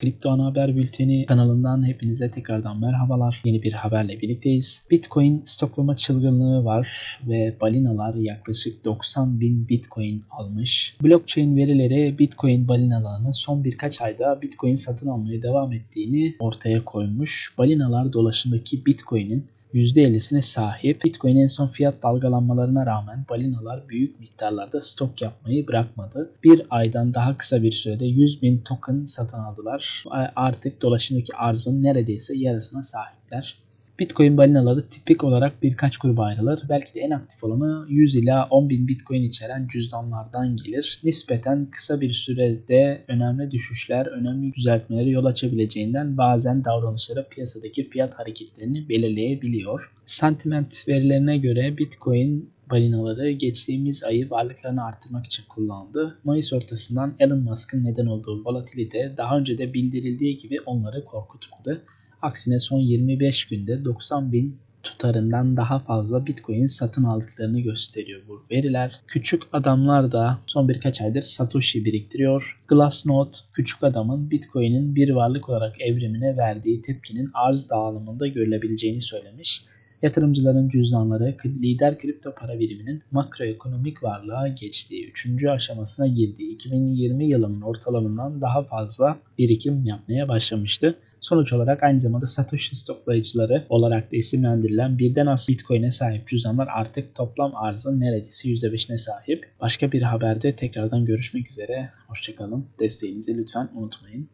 Kripto Ana Haber Bülteni kanalından hepinize tekrardan merhabalar. Yeni bir haberle birlikteyiz. Bitcoin stoklama çılgınlığı var ve balinalar yaklaşık 90 bin Bitcoin almış. Blockchain verileri Bitcoin balinalarının son birkaç ayda Bitcoin satın almaya devam ettiğini ortaya koymuş. Balinalar dolaşımdaki Bitcoin'in %50'sine sahip. Bitcoin en son fiyat dalgalanmalarına rağmen balinalar büyük miktarlarda stok yapmayı bırakmadı. Bir aydan daha kısa bir sürede 100 bin token satın aldılar. Artık dolaşımdaki arzın neredeyse yarısına sahipler. Bitcoin balinaları tipik olarak birkaç gruba ayrılır. Belki de en aktif olanı 100 ila 10 bin Bitcoin içeren cüzdanlardan gelir. Nispeten kısa bir sürede önemli düşüşler, önemli düzeltmelere yol açabileceğinden bazen davranışları piyasadaki fiyat hareketlerini belirleyebiliyor. Sentiment verilerine göre Bitcoin balinaları geçtiğimiz ayı varlıklarını arttırmak için kullandı. Mayıs ortasından Elon Musk'ın neden olduğu volatilite daha önce de bildirildiği gibi onları korkutmadı. Aksine son 25 günde 90 bin tutarından daha fazla Bitcoin satın aldıklarını gösteriyor bu veriler. Küçük adamlar da son birkaç aydır Satoshi biriktiriyor. Glassnode küçük adamın Bitcoin'in bir varlık olarak evrimine verdiği tepkinin arz dağılımında görülebileceğini söylemiş. Yatırımcıların cüzdanları lider kripto para biriminin makroekonomik varlığa geçtiği 3. aşamasına girdiği 2020 yılının ortalarından daha fazla birikim yapmaya başlamıştı. Sonuç olarak aynı zamanda Satoshi stoklayıcıları olarak da isimlendirilen birden az Bitcoin'e sahip cüzdanlar artık toplam arzın neredeyse %5'ine sahip. Başka bir haberde tekrardan görüşmek üzere. Hoşçakalın. Desteğinizi lütfen unutmayın.